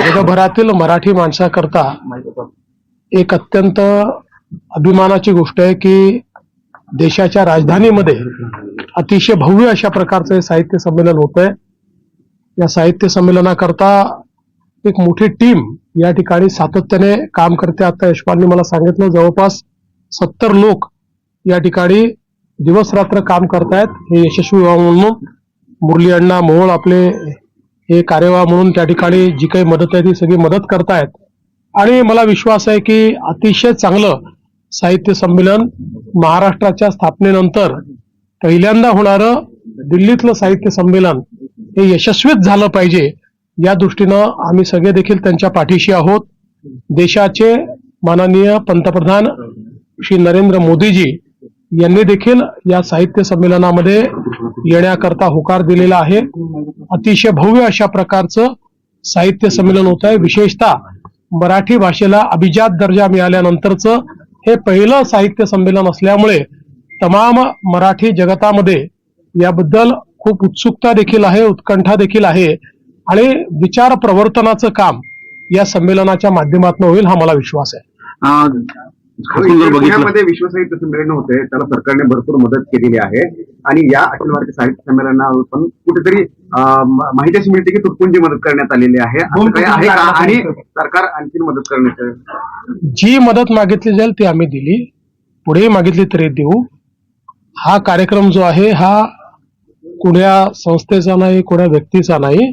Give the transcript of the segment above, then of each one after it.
जगभरातील मराठी माणसाकरता एक अत्यंत अभिमानाची गोष्ट आहे की देशाच्या राजधानीमध्ये अतिशय भव्य अशा प्रकारचं हे साहित्य संमेलन होत आहे या साहित्य संमेलनाकरता एक मोठी टीम या ठिकाणी सातत्याने काम करते. आता यशपालनी मला सांगितलं जवळपास सत्तर लोक या ठिकाणी दिवस रात्र काम करतायत. हे यशस्वी व्हावं म्हणून मुरली अण्णा मोहोळ आपले हे कार्यवाह म्हणून त्या ठिकाणी जी काही मदत आहे ती सगळी मदत करतायत. आणि मला विश्वास आहे की अतिशय चांगलं साहित्य संमेलन महाराष्ट्राच्या स्थापनेनंतर पहिल्यांदा होणारं दिल्लीतलं साहित्य संमेलन हे यशस्वीच झालं पाहिजे या दृष्टीनं आम्ही सगळे देखील त्यांच्या पाठीशी आहोत. देशाचे माननीय पंतप्रधान श्री नरेंद्र मोदीजी यांनी देखील या साहित्य संमेलनामध्ये येण्याकरता होकार दिलेला आहे. अतिशय भव्य अशा प्रकारचं साहित्य संमेलन होत आहे. विशेषतः मराठी भाषेला अभिजात दर्जा मिळाल्यानंतरचं हे पहिलं साहित्य संमेलन असल्यामुळे तमाम मराठी जगतामध्ये याबद्दल खूप उत्सुकता देखील आहे उत्कंठा देखील आहे आणि विचार प्रवर्तनाचं काम या संमेलनाच्या माध्यमातून होईल हा मला विश्वास आहे. बघितलं पुण्यामध्ये विश्व साहित्य संमेलन होते त्याला सरकारने भरपूर मदत केलेली आहे. आणि या अखिल भारतीय साहित्य संमेलनावर पण कुठेतरी माहिती अशी मिळते की तुटपुंजी मदत करण्यात आलेली आहे. आणि सरकार आणखी मदत करण्याचं? जी मदत मागितली जाईल ती आम्ही दिली. पुढेही मागितली तरी देऊ. हा कार्यक्रम जो आहे हा कुण्या संस्थेचा नाही कुण्या व्यक्तीचा नाही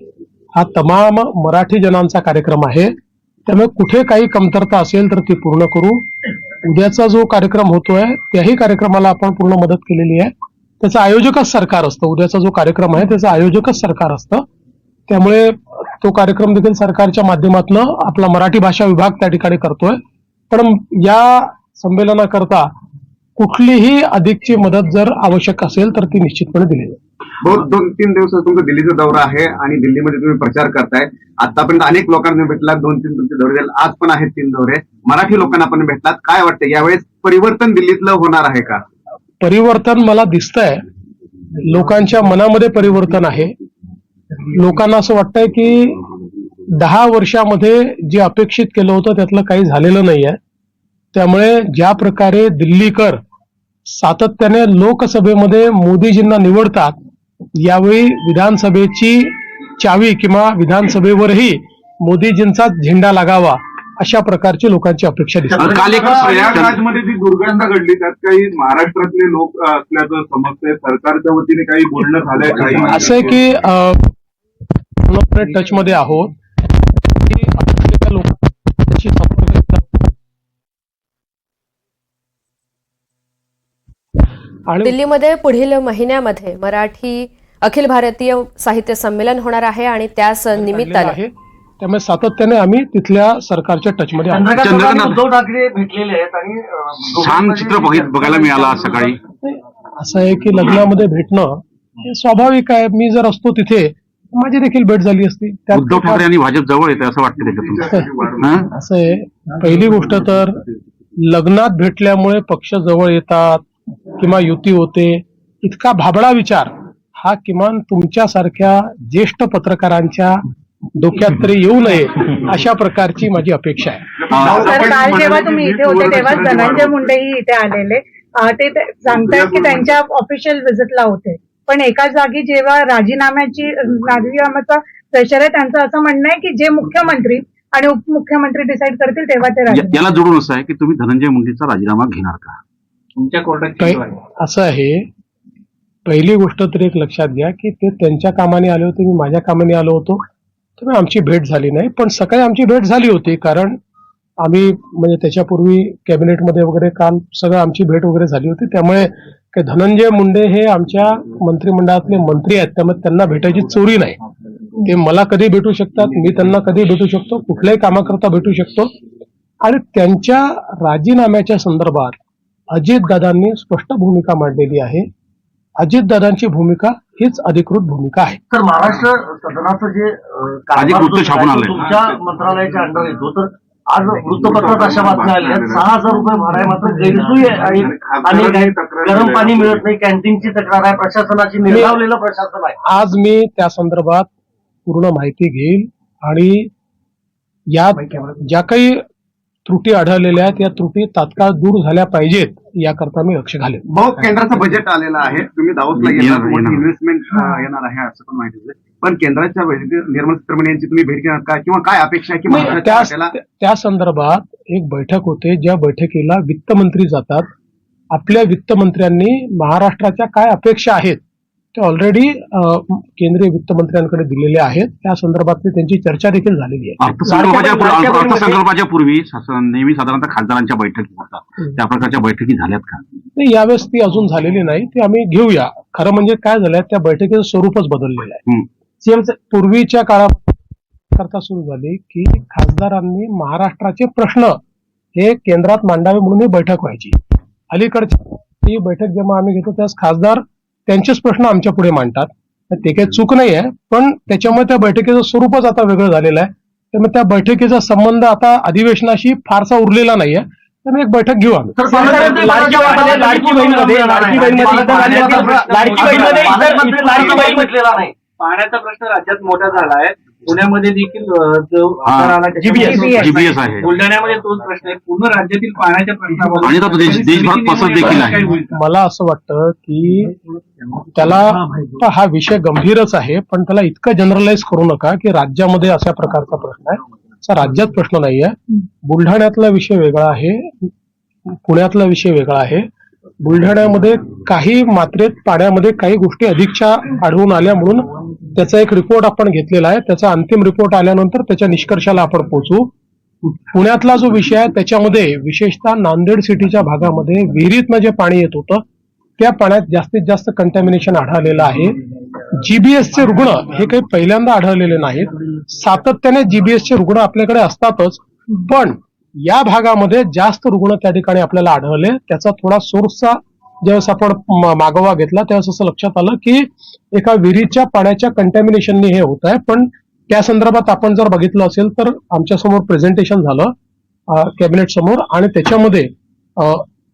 हा तमाम मराठी जनांचा कार्यक्रम आहे. त्यामुळे कुठे काही कमतरता असेल तर ती पूर्ण करू. उद्याचा जो कार्यक्रम होतोय त्याही कार्यक्रमाला आपण पूर्ण मदत केलेली आहे. त्याचं आयोजकच सरकार असतं. उद्याचा जो कार्यक्रम आहे त्याचं आयोजकच सरकार असतं. त्यामुळे तो कार्यक्रम देखील सरकारच्या माध्यमातून आपला मराठी भाषा विभाग त्या ठिकाणी करतोय. पण या संमेलनाकरता कुठलीही अधिकची मदत जर आवश्यक असेल तर ती निश्चितपणे दिली जाईल. बहुत दोन तीन दिवस तुमचा दिल्लीचा दौरा आहे आणि दिल्लीमध्ये तुम्ही प्रचार करताय. आतापर्यंत अनेक लोकांना भेटला दोन तीन तुमचे दौरे झाले. आज पण आहेत तीन दौरे. मराठी लोकांना पण भेटलात. काय वाटतं यावेळेस परिवर्तन दिल्लीतलं होणार आहे का? परिवर्तन मला दिसतंय. लोकांच्या मनामध्ये परिवर्तन आहे. लोकांना असं वाटतंय की दहा वर्षामध्ये जे अपेक्षित केलं होतं त्यातलं काही झालेलं नाहीये. त्यामुळे ज्या प्रकारे दिल्लीकर सातत्याने लोकसभेमध्ये मोदीजींना निवडतात यावेळी विधानसभेची चावी किंवा विधानसभेवरही मोदीजींचा झेंडा लागावा अशा प्रकारची लोकांची अपेक्षा दिसते. काल एक प्रयागराजमध्ये जी दुर्घटना घडली त्यात काही महाराष्ट्रातले लोक असल्याचं समजतंय सरकारच्या वतीने काही बोलणं झालंय काही असं आहे की टच मध्ये आहोत. दिल्लीमध्ये पुढील महिन्यामध्ये मराठी अखिल भारतीय साहित्य संमेलन होणार आहे आणि त्याच निमित्तानं आहे. त्यामुळे सातत्याने आम्ही तिथल्या सरकारच्या टचमध्ये उद्धव ठाकरे भेटलेले आहेत आणि छान चित्र बघायला मिळालं सकाळी. असं आहे की लग्नामध्ये भेटणं हे स्वाभाविक आहे. मी जर असतो तिथे माझी देखील भेट झाली असती. उद्धव ठाकरे आणि भाजप जवळ येते असं वाटतं हं? असं आहे. पहिली गोष्ट तर लग्नात भेटल्यामुळे पक्ष जवळ येतात. किंवा युती होते इतका भाबडा विचार हा किमान तुमच्यासारख्या ज्येष्ठ पत्रकारांच्या डोक्यात तरी येऊ नये अशा प्रकारची माझी अपेक्षा आहे. काल जेव्हा तुम्ही इथे होते तेव्हा धनंजय मुंडेही इथे आलेले. ते ते सांगतायत की त्यांच्या ऑफिशियल व्हिजिटला होते. पण एका जागी जेव्हा राजीनाम्याची राजीनाम्याचा प्रेशर आहे त्यांचं असं म्हणणं आहे की जे मुख्यमंत्री आणि उपमुख्यमंत्री डिसाईड करतील तेव्हा ते याला जोडून असं आहे की तुम्ही धनंजय मुंडेचा राजीनामा घेणार का? तुमच्या कोर्टात. असं आहे. पहिली गोष्ट तर एक लक्षात घ्या की ते त्यांच्या कामाने आले होते मी माझ्या कामाने आलो होतो. त्यामुळे आमची भेट झाली नाही पण सकाळी आमची भेट झाली होती कारण आम्ही म्हणजे त्याच्यापूर्वी कॅबिनेटमध्ये वगैरे काल सगळं आमची भेट वगैरे झाली होती. त्यामुळे धनंजय मुंडे हे आमच्या मंत्रिमंडळातले मंत्री आहेत त्यामुळे त्यांना भेटायची चोरी नाही. ते मला कधी भेटू शकतात मी त्यांना कधी भेटू शकतो कुठल्याही कामाकरता भेटू शकतो. आणि त्यांच्या राजीनाम्याच्या संदर्भात अजितदादांनी स्पष्ट भूमिका मांडलेली आहे. अजितदादांची भूमिका हीच अधिकृत भूमिका आहे. तर महाराष्ट्र सदनाचं जे. तुमच्या मंत्रालयाच्या अंडर येतो. तर आज वृत्तपत्रात अशा बातम्या आल्या सहा हजार रुपये भाडा आहे मात्र गैरसोयी आहे. आणि. गरम पाणी मिळत नाही कॅन्टीनची तक्रार आहे प्रशासनाची निर्णावलेलं प्रशासन आहे. आज मी त्या संदर्भात पूर्ण माहिती घेईल आणि यात ज्या काही त्रुटी आढळलेल्या आहेत. या त्रुटी तात्काळ दूर झाल्या पाहिजेत याकरता मी लक्ष घालेन. बहुत केंद्राचं बजेट आलेलं आहे. तुम्ही दावोसला येणार. इन्व्हेस्टमेंट येणार. आहे असं पण माहिती पण केंद्राच्या बजेट निर्मला सीतारामन यांची तुम्ही भेट घेणार का? किंवा काय अपेक्षा आहे की नाही, महाराष्ट्राच्या त्या वाट्याला- त्या संदर्भात एक बैठक होते ज्या बैठकीला वित्तमंत्री जातात. आपल्या वित्तमंत्र्यांनी महाराष्ट्राच्या काय अपेक्षा आहेत? ते ऑलरेडी केंद्रीय वित्तमंत्र्यांकडे दिलेले आहेत. त्या संदर्भातली त्यांची चर्चा देखील झालेली आहे. अर्थसंकल्पाच्या पूर्वी- नेहमी साधारणतः खासदारांच्या बैठकी होतात. त्या प्रकारच्या बैठकी झाल्यात का? नाही, यावेळेस ती अजून झालेली नाही. ती आम्ही घेऊया. खरं म्हणजे काय झालंय त्या बैठकीचं स्वरूपच बदललेलं आहे. सीएम पूर्वीच्या काळात करता सुरू झाली की खासदारांनी महाराष्ट्राचे प्रश्न हे केंद्रात मांडावे म्हणून ही बैठक व्हायची. अलीकडची ही बैठक जेव्हा आम्ही घेतो त्यास खासदार त्यांचेच प्रश्न आमच्या पुढे मांडतात. तर ते काही चूक नाही आहे पण त्याच्यामुळे त्या बैठकीचं स्वरूपच आता वेगळं झालेलं आहे. त्यामुळे त्या बैठकीचा संबंध आता अधिवेशनाशी फारसा उरलेला नाहीये. त्यामुळे एक बैठक घेऊ आम्ही. तर पालकमंत्री लाडकी बहीण- लाडकी बहीणमध्ये लाडकी बहीणमध्ये इतर राज्यातील लाडकी बहीणमध्ये इतर पालकमंत्री लाडकी बहीण म्हटलेला नाही. पाण्याचा प्रश्न राज्यात मोठा झाला आहे. पुण्यामध्ये देखील जो हा. आला त्याच्यामध्ये GBS. GBS आहे. बुलढाण्यामध्ये तोच प्रश्न आहे पूर्ण राज्यातील पाण्याच्या प्रश्नावर आणि तो देश- देशभरात पसरत देखील आहे. काय होईल का? मला असं वाटतं की त्याला आता हा विषय गंभीरच आहे पण त्याला इतकं जनरलाइज करू नका की राज्यामध्ये अशा प्रकारचा प्रश्न आहे असा राज्यात प्रश्न नाहीये बुलढाण्यातला विषय वेगळा आहे पुण्यातला विषय वेगळा आहे बुलढाण्यामध्ये काही मात्रेत पाण्यामध्ये काही गोष्टी अधिकच्या आढळून आल्या म्हणून त्याचा एक रिपोर्ट आपण घेतलेला आहे. त्याचा अंतिम रिपोर्ट आल्यानंतर त्याच्या निष्कर्षाला आपण पोहोचू. पुण्यातला जो विषय आहे त्याच्यामध्ये विशेषतः नांदेड सिटीच्या भागामध्ये विहिरीतनं जे म्हणजे पाणी येत होतं. त्या पाण्यात जास्तीत जास्त कंटॅमिनेशन आढळलेलं आहे. जीबीएसचे रुग्ण हे काही पहिल्यांदा आढळलेले नाहीत. सातत्याने जीबीएसचे रुग्ण आपल्याकडे असतातच. पण या भागामध्ये जास्त रुग्ण त्या ठिकाणी आपल्याला आढळले. त्याचा थोडा सोर्सचा ज्यावेळेस आपण मागोवा घेतला त्यावेळेस असं लक्षात आलं की एका विहिरीच्या पाण्याच्या कंटॅमिनेशनने हे होत आहे. पण त्या संदर्भात आपण जर बघितलं असेल तर आमच्यासमोर प्रेझेंटेशन झालं कॅबिनेट समोर आणि त्याच्यामध्ये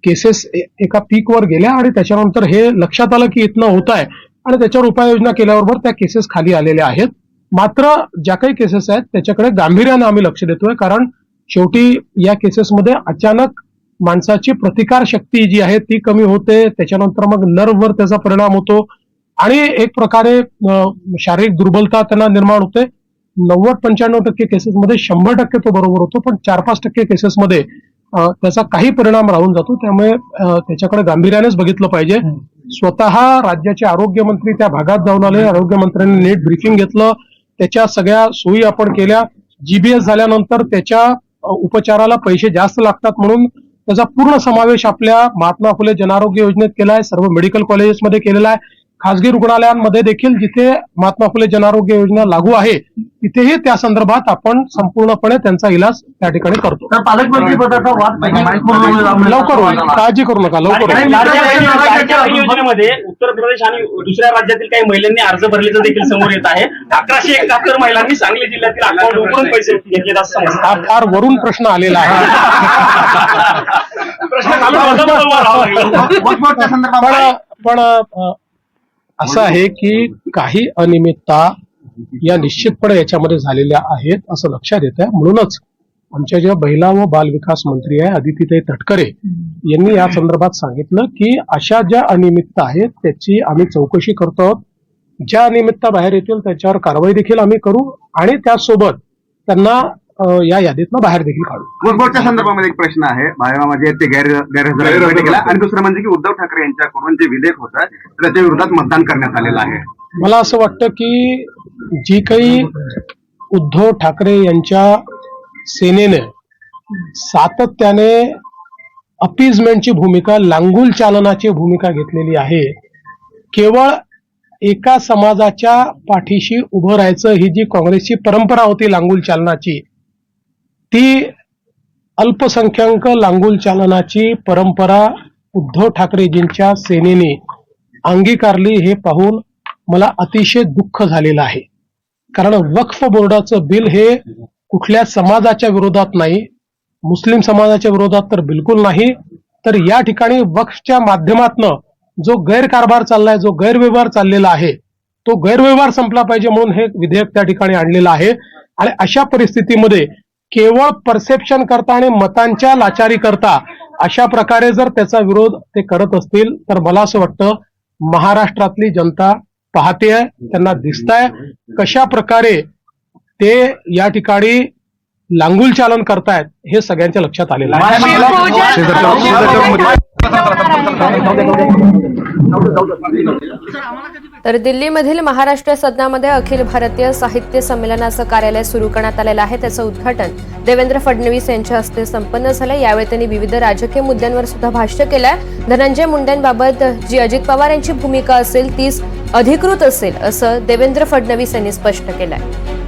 केसेस एका पीकवर गेल्या आणि त्याच्यानंतर हे लक्षात आलं की इथनं होत आहे. आणि त्याच्यावर उपाययोजना केल्याबरोबर त्या केसेस खाली आलेल्या आहेत. मात्र ज्या काही केसेस आहेत त्याच्याकडे गांभीर्यानं आम्ही लक्ष देतोय. कारण शेवटी या केसेसमध्ये अचानक माणसाची प्रतिकार शक्ती जी आहे ती कमी होते त्याच्यानंतर मग नर्ववर त्याचा परिणाम होतो. आणि एक प्रकारे शारीरिक दुर्बलता त्यांना निर्माण होते. नव्वद पंच्याण्णव टक्के केसेसमध्ये शंभर टक्के तो बरोबर होतो पण चार पाच टक्के केसेसमध्ये त्याचा काही परिणाम राहून जातो. त्यामुळे त्याच्याकडे गांभीर्यानेच बघितलं पाहिजे. स्वतः राज्याचे आरोग्यमंत्री त्या भागात जाऊन आले. आरोग्यमंत्र्यांनी नीट ब्रीफिंग घेतलं. त्याच्या सगळ्या सोयी आपण केल्या. जीबीएस झाल्यानंतर त्याच्या उपचाराला पैसे जास्त लागतात म्हणून त्याचा पूर्ण समावेश आपल्या महात्मा फुले जनारोग्य योजनेत केला आहे. सर्व मेडिकल कॉलेजेसमध्ये केलेला आहे. खासगी रुग्णालयांमध्ये देखील जिथे महात्मा फुले जनारोग्य योजना लागू आहे तिथेही त्या संदर्भात आपण संपूर्णपणे त्यांचा इलाज त्या ठिकाणी करतो. तर पालकमंत्री पदाचा वाद लवकर होईल काळजी करू नका लवकर योजनेमध्ये उत्तर प्रदेश आणि दुसऱ्या राज्यातील काही महिलांनी अर्ज भरल्याचं देखील समोर येत आहे. अकराशे एकाहत्तर महिलांनी सांगली जिल्ह्यातील अकाउंट उघडून पैसे घेतले. हा फार वरून प्रश्न आलेला आहे. प्रश्न पण असं आहे की काही अनियमितता या निश्चितपणे याच्यामध्ये झालेल्या आहेत असं लक्षात येत आहे म्हणूनच आमच्या ज्या महिला व बाल विकास मंत्री आहे आदितीताई तटकरे यांनी या संदर्भात सांगितलं की अशा ज्या अनियमितता आहेत त्याची आम्ही चौकशी करतो आहोत. ज्या अनियमितता बाहेर येतील त्याच्यावर कारवाई देखील आम्ही करू आणि त्यासोबत त्यांना या यादीतनं बाहेर देखील काढू. वक्फच्या संदर्भामध्ये एक प्रश्न आहे. भाजपामध्ये ते गैर गैरहजर बैठकीला होते. आणि दुसरं म्हणजे की उद्धव ठाकरे यांच्याकडून जे विधेयक होतं त्याच्या विरोधात मतदान करण्यात आलेलं आहे. मला असं वाटतं की जी काही उद्धव ठाकरे यांच्या सेनेने सातत्याने अपीजमेंटची भूमिका लांगुल चालनाची भूमिका घेतलेली आहे केवळ एका समाजाच्या पाठीशी उभं राहायचं ही जी काँग्रेसची परंपरा होती लांगुल चालनाची अल्पसंख्याक लांगुल चालनाची परंपरा उद्धव ठाकरेजींच्या सेनेने अंगीकारली हे पाहून मला अतिशय दुःख झालेलं आहे. कारण वक्फ बोर्डाचं बिल हे कुठल्या समाजाच्या विरोधात नाही मुस्लिम समाजाच्या विरोधात तर बिलकुल नाही तर या ठिकाणी वक्फच्या माध्यमातनं जो गैरकारभार चाललाय जो गैरव्यवहार चाललेला आहे तो गैरव्यवहार संपला पाहिजे म्हणून हे विधेयक त्या ठिकाणी आणलेलं आहे. आणि अशा परिस्थितीमध्ये केवळ परसेप्शन करता आणि मतांच्या लाचारी करता अशा प्रकारे जर त्याचा विरोध ते करत असतील तर मला असं वाटतं महाराष्ट्रातली जनता पाहते आहे त्यांना दिसत आहे कशा प्रकारे ते या ठिकाणी लांगुल चालन करतायत हे सगळ्यांच्या लक्षात आलेलं आहे तर दिल्लीमधील महाराष्ट्र सदनामध्ये अखिल भारतीय साहित्य संमेलनाचं कार्यालय सुरू करण्यात आलेलं आहे. त्याचं उद्घाटन देवेंद्र फडणवीस यांच्या हस्ते संपन्न झालं. यावेळी त्यांनी विविध राजकीय मुद्द्यांवर सुद्धा भाष्य केलंय. धनंजय मुंडेंबाबत जी अजित पवार यांची भूमिका असेल तीच अधिकृत असेल असं देवेंद्र फडणवीस यांनी स्पष्ट केलंय.